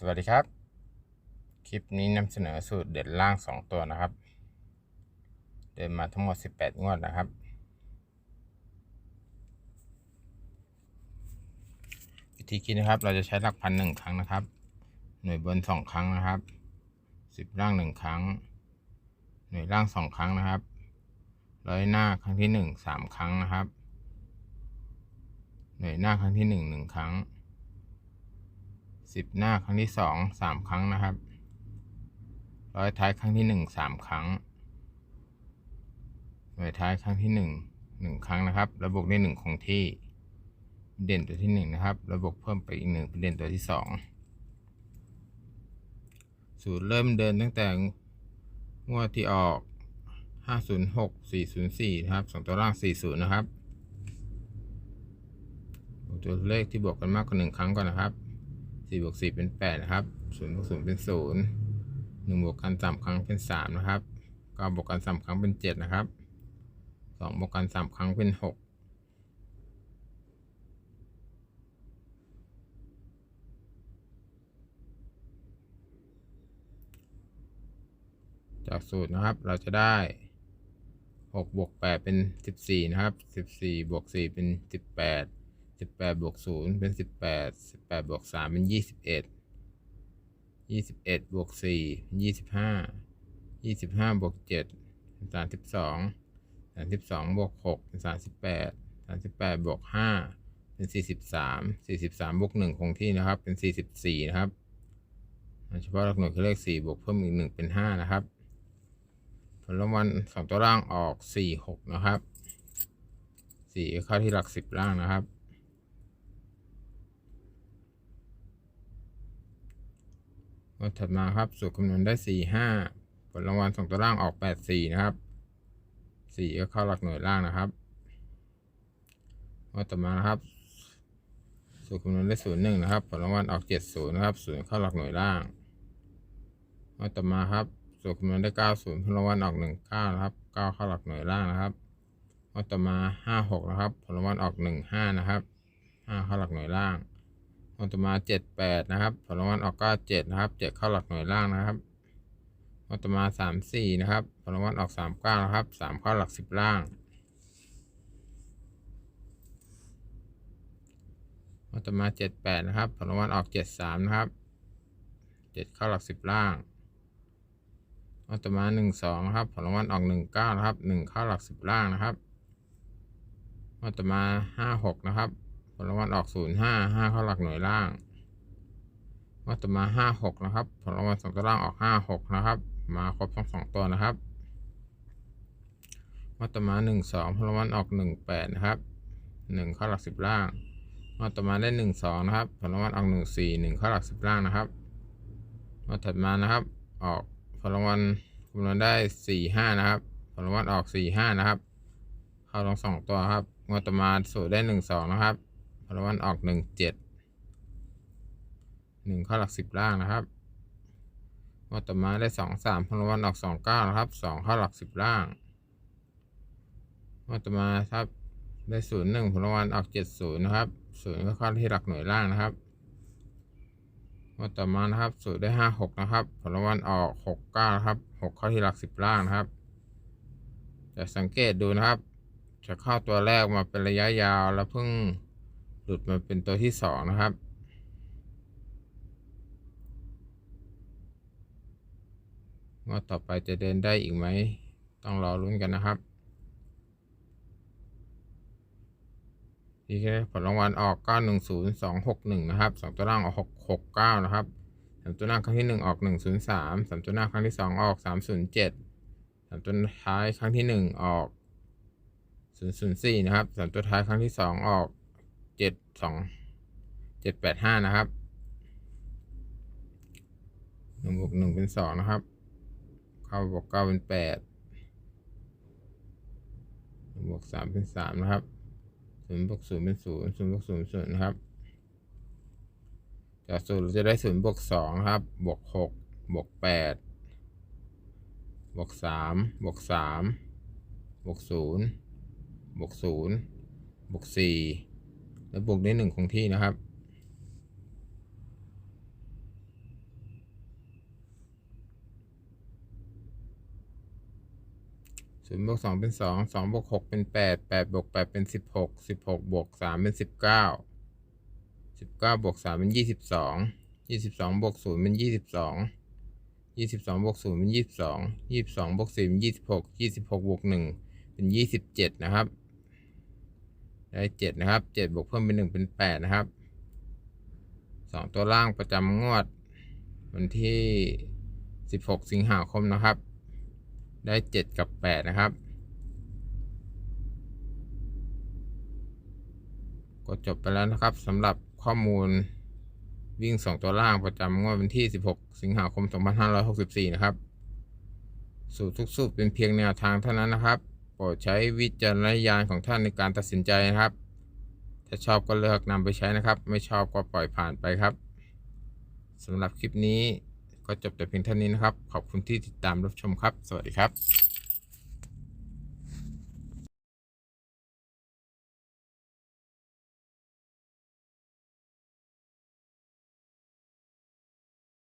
สวัสดีครับ คลิปนี้นำเสนอสูตรเด็ดล่าง 2 ตัวนะครับ เดินมาทั้งหมด 18 งวดนะครับ วิธีคิดนะครับเราจะใช้หลักพันหนึ่งครั้งนะครับ หน่วยบนสองครั้งนะครับสิบล่างหนึ่งครั้ง หน่วยล่างสองครั้งนะครับ ร้อยหน้าครั้งที่หนึ่งสามครั้งนะครับ หน่วยหน้าครั้งที่หนึ่งหนึ่งครั้ง สิบหน้าครั้งที่สองสามครั้งนะครับ ร้อยท้ายครั้งที่หนึ่งสามครั้ง หน่วยท้ายครั้งที่หนึ่งหนึ่งครั้งนะครับ ระบบได้หนึ่งคงที่เด่นตัวที่หนึ่งนะครับ ระบบเพิ่มไปอีกหนึ่งเป็นเด่นตัวที่สองสูตรเริ่มเดินตั้งแต่งวดที่ออกห้าศูนย์หกสี่ศูนย์สี่นะครับสองตัวล่างสี่ศูนย์นะครับ ตัวเลขที่บวกกันมากกว่าหนึ่งครั้งก่อนนะครับ สี่บวกสี่เป็นแปดนะครับศูนย์บวกศูนย์เป็นศูนย์หนึ่งบวกกันสามครั้งเป็นสามนะครับเก้าบวกกันสามครั้งเป็นเจ็ดนะครับสองบวกกันสามครั้งเป็นหกจากสูตรนะครับเราจะได้หกบวกแปดเป็นสิบสี่นะครับสิบสี่บวกสี่เป็นสิบแปด สิบแปดบวกศูนย์เป็นสิบแปดสิบแปดบวกสามเป็นยี่สิบเอ็ดยี่สิบเอ็ดบวกสี่ยี่สิบห้ายี่สิบห้าบวกเจ็ดเป็นสามสิบสองสามสิบสองบวกหกเป็นสามสิบแปดสามสิบแปดบวกห้าเป็นสี่สิบสามสี่สิบสามบวกหนึ่งคงที่นะครับ เป็นสี่สิบสี่นะครับเฉพาะหลักหน่วยคือเลขสี่บวกเพิ่มอีกหนึ่งเป็นห้านะครับ ผลรางวัลสองตัวล่างออกสี่หกนะครับสี่เข้าที่หลักสิบล่างนะครับ วดถัดมาครับ สูตรคำนวณได้สี่ห้าผลรางวัลส่งตัวล่างออกแปดสี่นะครับสี่ก็เข้าหลักหน่วยล่างนะครับงวดต่อมานะครับสูตรคำนวณได้ศูนย์หนึ่งนะครับ ผลรางวัลออกเจ็ดศูนย์นะครับศูนย์เข้าหลักหน่วยล่างงวดต่อมาครับสูตรคำนวณได้เก้าศูนย์ผลรางวัลออกหนึ่งเก้านะครับเก้าเข้าหลักหน่วยล่างนะครับงวดต่อมาห้าหกนะครับ ผลรางวัลออกหนึ่งห้านะครับห้าเข้าหลักหน่วยล่าง ผลต่อมาเจ็ดแปดนะครับ ผลรางวัลออกเก้าเจ็ดนะครับเจ็ดเข้าหลักหน่วยล่างนะครับผลต่อมาสามสี่นะครับ ผลรางวัลออกสามเก้านะครับสามเข้าหลักสิบล่างผลต่อมาเจ็ดแปดนะครับ ผลรางวัลออกเจ็ดสามนะครับเจ็ดเข้าหลักสิบล่างผลต่อมาหนึ่งสองครับ ผลรางวัลออกหนึ่งเก้านะครับหนึ่งเข้าหลักสิบล่างนะครับผลต่อมาห้าหกนะครับ ผลรางวัลออกศูนย์ห้าห้าเข้าหลักหน่วยล่างวัต่อมาห้าหกนะครับ ผลรางวัลสองตัวล่างออกห้าหกนะครับ มาครบทั้งสองตัวนะครับวัต่อมาหนึ่งสองผลรางวัลออกหนึ่งแปดนะครับหนึ่งเข้าหลักสิบล่างวัต่อมาได้หนึ่งสองนะครับ ผลรางวัลออกหนึ่งสี่หนึ่งเข้าหลักสิบล่างนะครับวัถัดมานะครับ ออกผลรางวัลคำนวณได้สี่ห้านะครับ ผลรางวัลออกสี่ห้านะครับ เข้าทั้งสองตัวครับงวดต่อมาสูตรได้หนึ่งสองนะครับ พลวันออกหนึ่งเจ็ดหนึ่งเข้าหลักสิบล่างนะครับงวดต่อมาได้สองสามพลวันออกสองเก้านะครับสองเข้าหลักสิบล่างงวดต่อมาครับได้ศูนย์หนึ่งพลวันออกเจ็ดศูนย์นะครับศูนย์ก็เข้าที่หลักหน่วยล่างนะครับงวดต่อมานะครับสูตรได้ห้าหกนะครับผลวันออกหกเก้าครับหกเข้าที่หลักสิบล่างนะครับจะสังเกตดูนะครับ จะเข้าตัวแรกมาเป็นระยะยาวแล้วเพิ่ง หลุดมาเป็นตัวที่สองนะครับ งวดต่อไปจะเดินได้อีกไหม ต้องรอรุ้นกันนะครับทีแค่ผลรางวัลออก 910261 นะครับสองตัวล่างออก 669 นะครับสามตัวหน้าครั้งที่ 1 ออก 103สามตัวหน้าครั้งที่ 2 ออก 307สามตัวท้ายครั้งที่ 1 ออก 004 นะครับสามตัวท้ายครั้งที่ 2 ออก 72 785นะครับหนึ่งบวกหนึ่งเป็นสองนะครับเข้าบวกเก้าเป็นแปดบวกสามเป็นสามนะครับศูนย์บวกศูนย์เป็นศูนย์ศูนย์บวกศูนย์ศูนย์นะครับจากศูนย์เราจะได้ศูนย์บวกสองครับ บวกหกบวกแปดบวกสามบวกสามบวกศูนย์บวกศูนย์บวกสี่ แล้วบวกด้วยหนึ่งคงที่นะครับ ศูนย์บวกสองเป็นสองสองบวกหกเป็นแปดแปดบวกแปดเป็นสิบหกสิบหกบวกสามเป็นสิบเก้าสิบเก้าบวกสามเป็นยี่สิบสองยี่สิบสองบวกศูนย์เป็นยี่สิบสองยี่สิบสองบวกศูนย์เป็นยี่สิบสองยี่สิบสองบวกสี่เป็นยี่สิบหกยี่สิบหกบวกหนึ่งเป็นยี่สิบเจ็ดนะครับ ได้เจ็ดนะครับเจ็ดบวกเพิ่มเป็นหนึ่งเป็นแปดนะครับสองตัวล่างประจำงวด วันที่สิบหกสิงหาคมนะครับ ได้เจ็ดกับแปดนะครับ ก็จบไปแล้วนะครับสำหรับข้อมูลวิ่งสองตัวล่างประจำงวดวันที่16สิงหาคม2564นะครับ สูตรทุกสูตรเป็นเพียงแนวทางเท่านั้นนะครับ โปรดใช้วิจารณญาณของท่านในการตัดสินใจนะครับ ถ้าชอบก็เลือกนำไปใช้นะครับ ไม่ชอบก็ปล่อยผ่านไปครับสำหรับคลิปนี้ก็จบแต่เพียงเท่านี้นะครับ ขอบคุณที่ติดตามรับชมครับ สวัสดีครับ